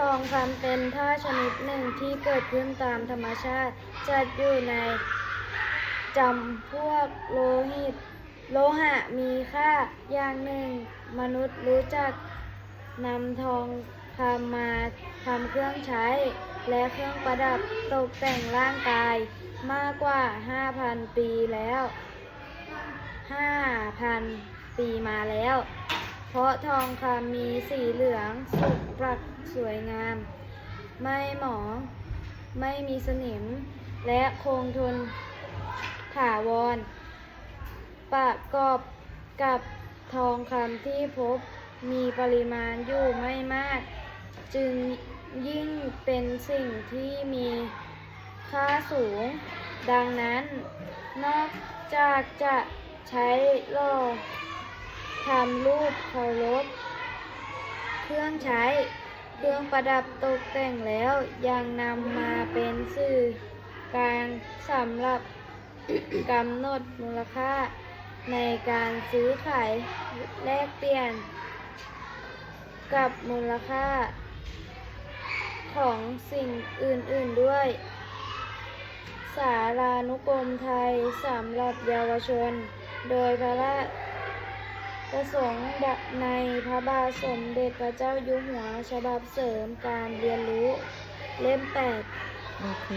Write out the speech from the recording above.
ทองคำเป็นท่าชนิดหนึ่งที่เกิดขึ้นตามธรรมชาติ จัดอยู่ในจำพวกโลหิต โลหะมีค่าอย่างหนึ่ง มนุษย์รู้จักนำทองคำมาทำเครื่องใช้ และเครื่องประดับตกแต่งร่างกายมากกว่า 5,000 ปีแล้ว 5,000 ปีมาแล้ว เพราะทองคำมีสีเหลืองสุกปรักสวยงาม ไม่หมอง ไม่มีสนิม และคงทนถาวร ประกอบกับทองคำที่พบมีปริมาณอยู่ไม่มาก จึงยิ่งเป็นสิ่งที่มีค่าสูง ดังนั้น นอกจากจะใช้หล่อ ทำรูปเคารพ เครื่องใช้ เครื่องประดับตกแต่งแล้วยังนำมาเป็นสื่อกลางสำหรับกำหนดมูลค่าในการซื้อขายแลกเปลี่ยน กับมูลค่า ของสิ่งอื่น ๆด้วย สารานุกรมไทยสำหรับเยาวชน โดยพระราช ประสงค์ในพระบาทสมเด็จพระเจ้าอยู่หัวฉบับเสริมการเรียนรู้เล่มแปดโอเค